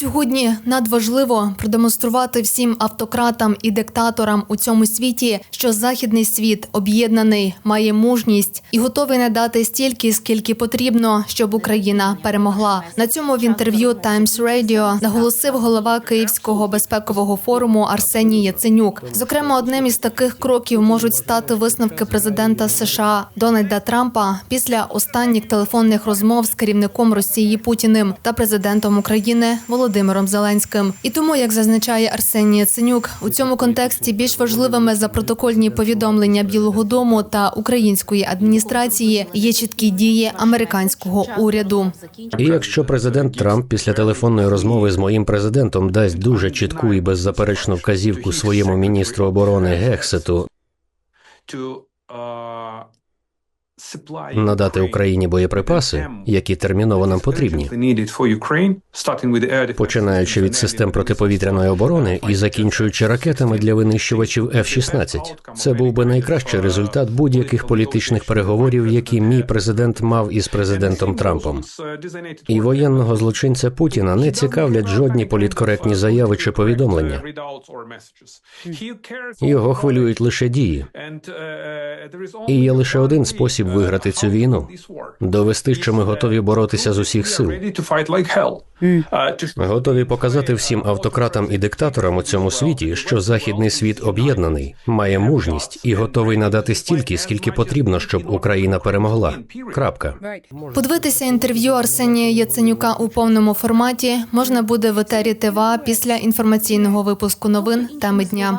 Сьогодні надважливо продемонструвати всім автократам і диктаторам у цьому світі, що західний світ об'єднаний, має мужність і готовий надати стільки, скільки потрібно, щоб Україна перемогла. На цьому в інтерв'ю Times Radio наголосив голова Київського безпекового форуму Арсеній Яценюк. Зокрема, одним із таких кроків можуть стати висновки президента США Дональда Трампа після останніх телефонних розмов з керівником Росії Путіним та президентом України Володимиром Зеленським. І тому, як зазначає Арсеній Яценюк, у цьому контексті більш важливими за протокольні повідомлення Білого Дому та української адміністрації є чіткі дії американського уряду. І якщо президент Трамп після телефонної розмови з моїм президентом дасть дуже чітку і беззаперечну вказівку своєму міністру оборони Гексету надати Україні боєприпаси, які терміново нам потрібні, починаючи від систем протиповітряної оборони і закінчуючи ракетами для винищувачів F-16. Це був би найкращий результат будь-яких політичних переговорів, які мій президент мав із президентом Трампом. І воєнного злочинця Путіна не цікавлять жодні політкоректні заяви чи повідомлення. Його хвилюють лише дії. І є лише один спосіб виграти цю війну довести, що ми готові боротися з усіх сил. Ми готові показати всім автократам і диктаторам у цьому світі, що західний світ об'єднаний, має мужність і готовий надати стільки, скільки потрібно, щоб Україна перемогла. Крапка. Подивитися інтерв'ю Арсенія Яценюка у повному форматі можна буде в етері ТВА після інформаційного випуску новин теми дня.